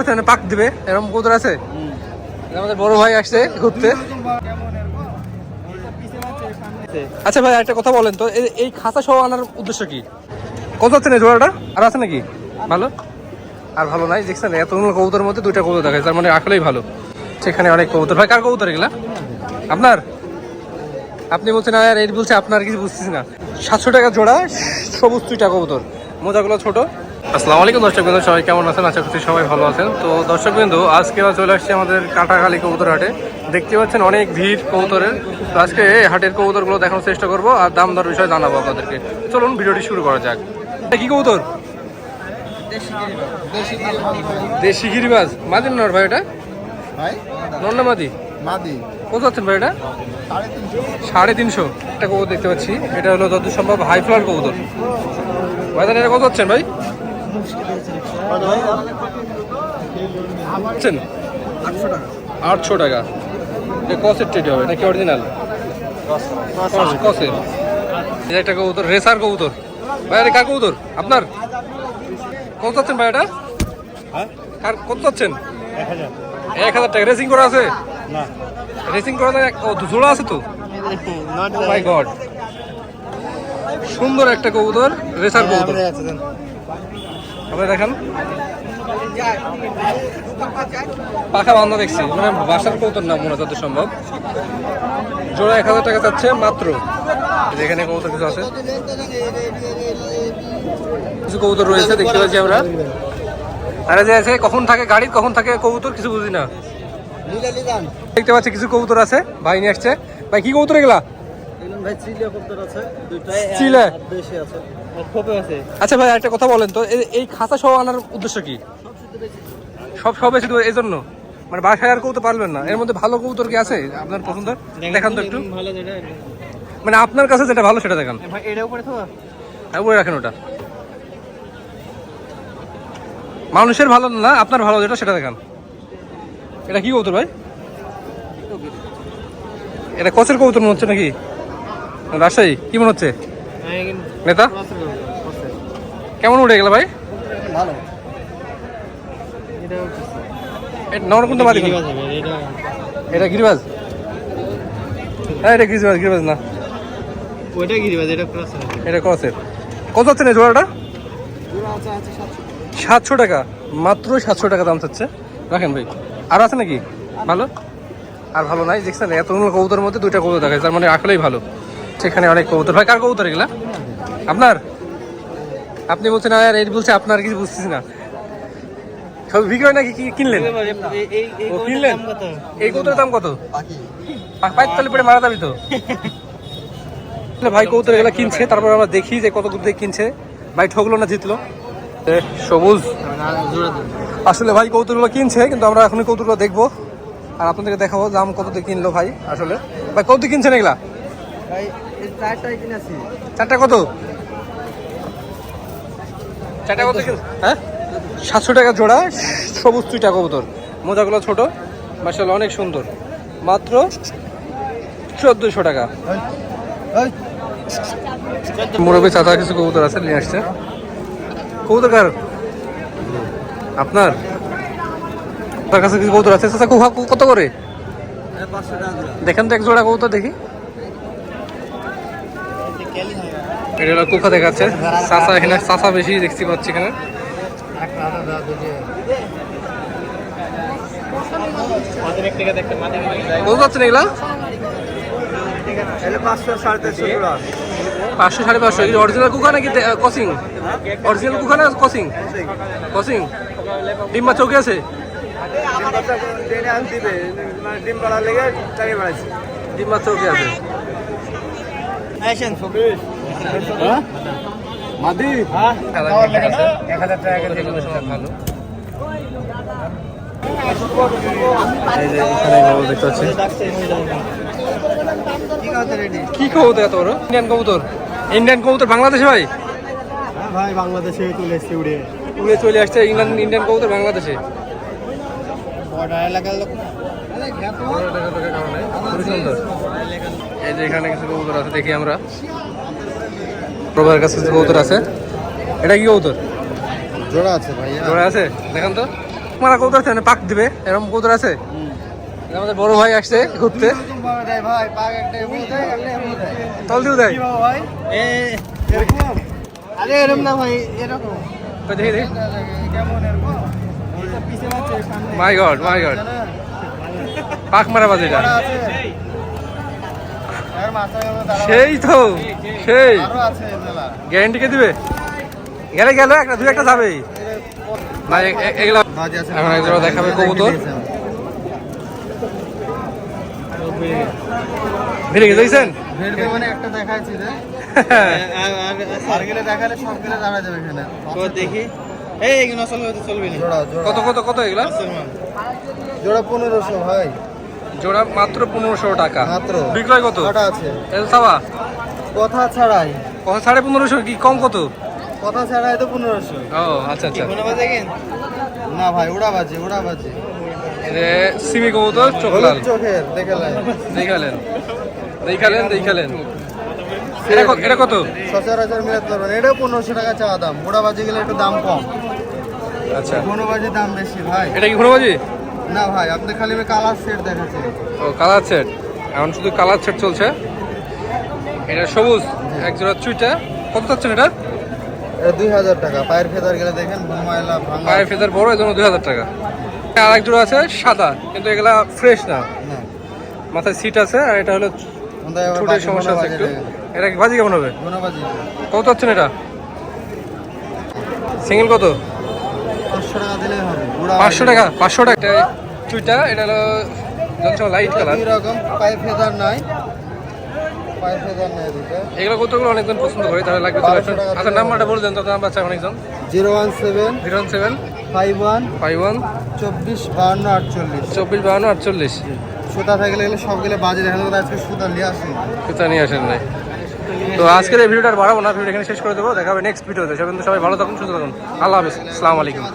এখানে পাক দিবে এরকম কবুতর আছে। আমাদের বড় ভাই আসছে ঘুরতে। আচ্ছা ভাই একটা কথা বলেন তো এই- খাতা সহ আনার উদ্দেশ্য কি? কত হচ্ছে না জোড়াটা? আর আছে নাকি? ভালো? আর ভালো নাই দেখছেন এতগুলো কবুতরের মধ্যে দুইটা কবুতর দেখা যাচ্ছে তার মানে আসলেই ভালো। সেখানে অনেক কবুতর। ভাই কার কবুতর এগুলা? আপনার? আপনি বলছেন আর এই বলছে আপনার কিছু বুঝতেছি না। সাতশো টাকা জোড়া সবুজ দুইটা কবুতর। মোজাগুলো ছোট। আসসালামু আলাইকুম দর্শক বিন্দু সবাই কেমন আছেন? আশা করছি সবাই ভালো আছেন। তো দর্শক বিন্দু আজকে আমরা চলে আসছি আমাদের কাটাখালী কবুতর হাটে। দেখতে পাচ্ছেন অনেক ভিড় কবুতরের। তো আজকে এই হাটের কবুতরগুলো দেখানোর চেষ্টা করব আর দাম দর বিষয়ে জানাব আপনাদেরকে। চলুন ভিডিওটি শুরু করা যাক। কি কবুতর? দেশি গিরিবাজ। মাদিন নর ভাই এটা? ভাই? নন্না মাদি? মাদি। কত আছেন ভাই এটা? সাড়ে তিনশো। একটা কবুতর দেখতে পাচ্ছি। এটা হলো যত সম্ভব হাই ফ্লার কবুতর। ভাইজান এটা কত হচ্ছেন ভাই? আটশো টাকা। আটশো টাকা। এটা কসের টেডি হবে নাকি অরিজিনাল কসের। একটা কবুতর রেসার কবুতর। ভাই কার কবুতর? আপনার? কত চাচ্ছেন ভাই এটা? কার কত চাচ্ছেন? এক হাজার টাকা। রেসিং করা আছে? রেসিং করা জোড়া আছে তো? মাই গড সুন্দর একটা কবুতর রেসার কবুতর। দেখেন। পাখা বান্ধা দেখছি। মানে বাসার কবুতর না মনে যত সম্ভব। জোড়া এক হাজার টাকা চাচ্ছে মাত্র। এখানে কবুতর কিছু আছে। কিছু কবুতর রয়েছে দেখতে পাচ্ছি আমরা। আরে যে আছে কখন থাকে গাড়ির কখন থাকে কবুতর কিছু বুঝি না। দেখতে পাচ্ছি কিছু কবুতর আছে ভাই নিয়ে আসছে। ভাই কি কবুতর এগুলা? ভাই চিলিয়া কবুতর আছে দুইটাই চিলে? দেশি আছে। আচ্ছা ভাই একটা কথা বলেন তো এই- এই খাতা সহ আনার উদ্দেশ্য কি? সব সব এসে এই জন্য। মানে বাসায় আর কৌতো পারবেন না। এর মধ্যে ভালো কৌতর কি আছে আপনার পছন্দ দেখান তো একটু। মানে আপনার কাছে যেটা ভালো সেটা দেখান। ভাই উপরে তো হ্যাঁ, উপরে রাখেন ওটা। মানুষের ভালো না আপনার ভালো যেটা সেটা দেখান। এটা কি কৌতর ভাই? এটা কচের কৌতর মনে হচ্ছে নাকি? রাজশাহী? কি মনে হচ্ছে? নেতা? কেমন উঠে গেল ভাই? ভালো? এটা গিরিবাজ। হ্যাঁ এটা গিরিবাজ গিরিবাজ না। এটা কত না সাতশো টাকা। মাত্র সাতশো টাকা দাম চাচ্ছে। রাখেন ভাই। আর আছে নাকি? ভালো? আর ভালো নাই। দেখছেন এতগুলো কবুতরের মধ্যে দুইটা কবুতর দেখা যাচ্ছে তার মানে আসলেই ভালো। সেখানে অনেক কবুতর। ভাই কার কবুতর এগুলা? আপনার? আপনি বলছেন আর এই বলছে আপনার কিছু বুঝতেছি না। সব বিক্রি হয় নাকি কি কিনলেন? ও কিনলেন? এই কবুতরের দাম কত? পা- পাইপ তলে পড়ে মারা যাবি তো। ভাই কৌতর এগুলো কিনছে তারপর আমরা দেখি যে কত দূর থেকে কিনছে। ভাই ঠকলো না জিতলো। সবুজ। আসলে ভাই কৌতুকগুলো কিনছে কিন্তু আমরা এখন কৌতুকগুলো দেখব। আর আপনাদেরকে দেখাবো দাম কত দিয়ে কিনলো ভাই আসলে। ভাই কত দিয়ে কিনছেন এগুলা? চারটাই কিনেছি চারটা কত? চারটা কত হ্যাঁ? সাতশো টাকা জোড়া সবুজ দুইটা কবুতর। মোজাগুলো ছোট মার্শাল অনেক সুন্দর। মাত্র চোদ্দশো টাকা। মুরব্বী চাচা কিছু কবুতর আছে নিয়ে আসছে। কবুতর কার? আপনার? আপনার কাছে কিছু কবুতর আছে? চাচা কত করে? দেখেন তো এক জোড়া কবুতর দেখি। এটা হলো কুখা দেখাচ্ছে। চাচা এখানে, চাচা বেশি দেখতে পাচ্ছি এখানে। কত যাচ্ছেন এগুলা? পাঁচশো সাড়ে পাঁচশো। এগুলো অরিজিনাল কুখা নাকি কসিং? অরিজিনাল কুখা না কসিং? কসিং। ডিম্বা চৌকি আছে? ডিম ডিম্বা চৌকি আছে। মাদি এক হাজার টাকা ভালো এই যে এখানে কবুতর দেখতে পাচ্ছি। কি কবুতর এত বড়? ইন্ডিয়ান কবুতর। ইন্ডিয়ান কবুতর বাংলাদেশে ভাই? ভাই বাংলাদেশে তুলে এসছে উড়ে। উড়ে চলে আসছে ইংল্যান্ড ইন্ডিয়ান কবুতর বাংলাদেশে। বর্ডার এলাকার লোক খুবই সুন্দর এই যে এখানে কিছু কবুতর আছে দেখি আমরা। প্রভার কাছে কিছু কবুতর আছে। এটা কি কবুতর? জোড়া আছে ভাইয়া জোড়া আছে? দেখেন তো। মারা কবুতর আছে মানে পাক দিবে এরকম কবুতর আছে? আমাদের বড় ভাই আসছে ঘুরতে। ভাই পাক একটা দেয় একটা তল দিও দেয়। ভাই আরে এরকম না ভাই এরকম। দেখি দেখি। My god my god? পাক মারা বাজে এটা। সেই তো সেই। আরও আছে মেলা। গ্যারেন্টি কে দিবে? গেলে গেল একটা দুই একটা না এগুলা এখন এক জোড়া দেখাবে কবুতর। ভিড়ে গেছে দেখছেন? মানে একটা দেখাচ্ছি রে। আর গেলে দেখালে সব গেলে দাঁড়া যাবে এখানে। তো দেখি। এই এগুলো আসলে চলবে না। কত কত কত এগুলা? জোড়া পনেরোশো ভাই। জোড়া মাত্র পনেরোশো টাকা। মাত্র। বিক্রয় কত? আছে? এল সাবা? কথা ছাড়াই। কত সাড়ে পনেরোশো কি কম কত? কথা ছাড়াই তো পনেরোশো। ও আচ্ছা আচ্ছা। না ভাই ওড়া বাজে ওড়া বাজে। সিমি কবুতর চোখ লাল। চোখের দেখে দেখালেন। দেখালেন দেখালেন। এটা কত- এটা কত? সচরাচর মিলাতে পারবেন এটাও পনেরোশো টাকা চাওয়া দাম। ওড়া বাজে গেলে একটু দাম কম। আচ্ছা। কোনো দাম বেশি ভাই। এটা কি ঘুরোবাজি না ভাই আপনি খালি আমি কালার সেট দেখাচ্ছি ও কালার সেট এখন শুধু কালার সেট চলছে? এটা সবুজ এক জোড়া চুইটা। কত চাচ্ছেন এটা? দুই হাজার টাকা। পায়ের ফেদার গেলে দেখেন ময়লা ভাঙা। পায়ের ফেদার বড় দুই হাজার টাকা। আর এক জোড়া আছে সাদা কিন্তু এগুলা ফ্রেশ না। মাথায় সিট আছে আর এটা হলো সমস্যা আছে একটু। এটা কি বাজি কেমন হবে? কত চাচ্ছেন এটা? সিঙ্গেল কত? পাঁচশো টাকা দিলেই ওড়া পাঁচশো টাকা পাঁচশো টাকা। চুইটা এটা হলো জনসন লাইট কালার দুই রকম ফেদার নাই। পায়ের ফেদার নাই দুটো এগুলো কতগুলো অনেকজন পছন্দ করে তাহলে লাগবে আসুন আচ্ছা নাম্বারটা বলে দেন তো নাম্বার আছে অনেকজন। Zero one seven zero one seven. Five one five one. চব্বিশ বাহান্ন আটচল্লিশ। চব্বিশ বাহান্ন আটচল্লিশ। সুতা থাকলে গেলে সব গেলে বাজে দেখা যাবে আজকে সুতা নিয়ে আসুন। সেটা নিয়ে আসেন নাই। তো আজকের এই ভিডিওটা আর বাড়াবো না ভিডিও এখানে শেষ করে দেবো। দেখা হবে নেক্সট ভিডিওতে সবাই ভালো থাকুন সুস্থ থাকুন। আল্লাহ হাফিজ। আসসালামু আলাইকুম।